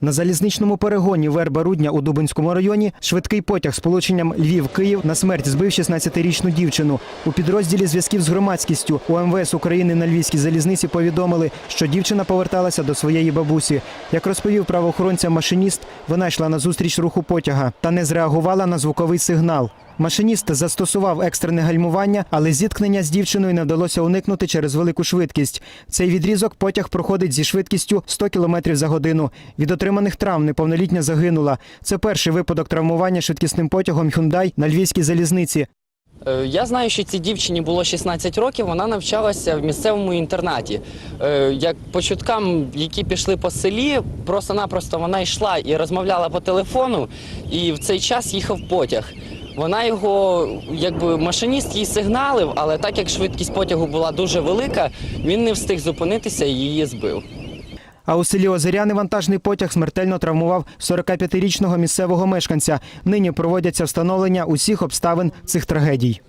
На залізничному перегоні Верба-Рудня у Дубинському районі швидкий потяг з полученням Львів-Київ на смерть збив 16-річну дівчину. У підрозділі зв'язків з громадськістю у МВС України на Львівській залізниці повідомили, що дівчина поверталася до своєї бабусі. Як розповів правоохоронцям машиніст, вона йшла на зустріч руху потяга та не зреагувала на звуковий сигнал. Машиніст застосував екстрене гальмування, але зіткнення з дівчиною не вдалося уникнути через велику швидкість. Цей відрізок потяг проходить зі швидкістю 100 км за годину. Від отриманих травм неповнолітня загинула. Це перший випадок травмування швидкісним потягом Hyundai на львівській залізниці. Е, Я знаю, що цій дівчині було 16 років, вона навчалася в місцевому інтернаті. Е, Як по чуткам, які пішли по селі, просто-напросто вона йшла і розмовляла по телефону, і в цей час їхав потяг. Вона його, якби машиніст їй сигналив, але так як швидкість потягу була дуже велика, він не встиг зупинитися і її збив. А у селі Озеряни вантажний потяг смертельно травмував 45-річного місцевого мешканця. Нині проводяться встановлення усіх обставин цих трагедій.